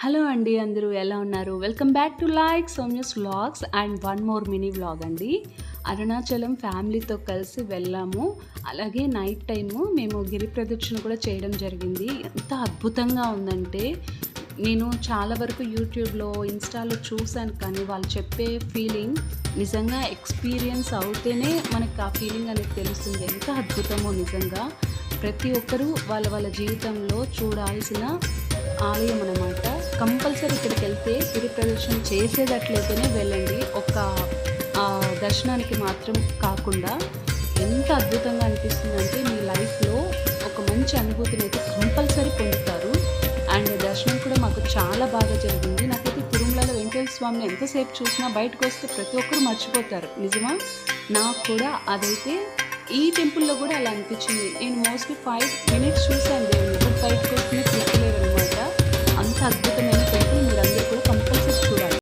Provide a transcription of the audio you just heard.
Hello అండి అందరూ ఎలా ఉన్నారు? Welcome back to like Soumya's vlogs and one more mini vlog అండి. అరుణాచలం ఫ్యామిలీతో కలిసి వెళ్ళాము. అలాగే నైట్ టైము మేము గిరి ప్రదక్షిణ కూడా చేయడం జరిగింది. ఎంత అద్భుతంగా ఉందంటే నేను చాలా వరకు యూట్యూబ్లో ఇన్స్టాలో చూశాను కానీ వాళ్ళు చెప్పే ఫీలింగ్ నిజంగా ఎక్స్పీరియన్స్ అవుతేనే మనకు ఆ ఫీలింగ్ అనేది తెలుస్తుంది. ఎంత అద్భుతమో నిజంగా. ప్రతి ఒక్కరూ వాళ్ళ వాళ్ళ జీవితంలో చూడాల్సిన ఆలయం అన్నమాట. కంపల్సరీ ఇక్కడికి వెళ్తే గిరి ప్రదర్శన చేసేటట్లయితేనే వెళ్ళండి. ఒక దర్శనానికి మాత్రం కాకుండా ఎంత అద్భుతంగా అనిపిస్తుందంటే మీ లైఫ్లో ఒక మంచి అనుభూతిని అయితే కంపల్సరీ పొందుతారు. అండ్ దర్శనం కూడా మాకు చాలా బాగా జరిగింది. నాకైతే తిరుమలలో వెంకటేశ్వర స్వామిని ఎంతసేపు చూసినా బయటకు వస్తే ప్రతి ఒక్కరు మర్చిపోతారు. నిజమా? నాకు కూడా అదైతే ఈ టెంపుల్లో కూడా అలా అనిపించింది. నేను మోస్ట్లీ ఫైవ్ మినిట్స్ చూసాను